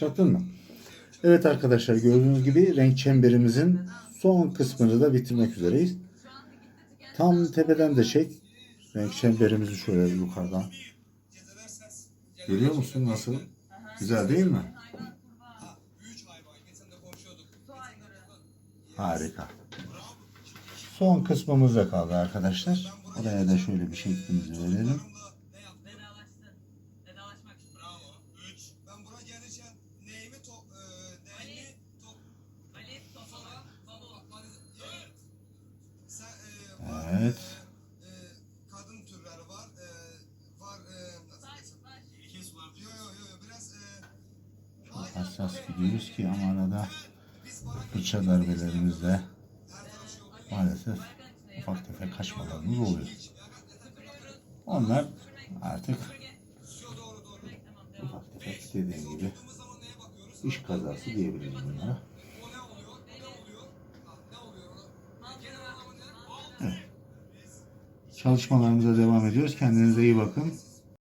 Çattın mı? Evet arkadaşlar gördüğünüz gibi renk çemberimizin son kısmını da bitirmek üzereyiz. Tam tepeden de çek. Renk çemberimizi şöyle yukarıdan. Görüyor musun nasıl? Güzel değil mi? Harika. Son kısmımız da kaldı arkadaşlar. Oraya da şöyle bir şeklimizi verelim. Hassas gidiyoruz ki ama arada fırça oluyor. maalesef ufak tefek kaçmalarımız oluyor. Onlar artık ufak tefek dediğim gibi iş kazası diyebiliriz bunlara. Ne? Çalışmalarımıza devam ediyoruz. Kendinize iyi bakın.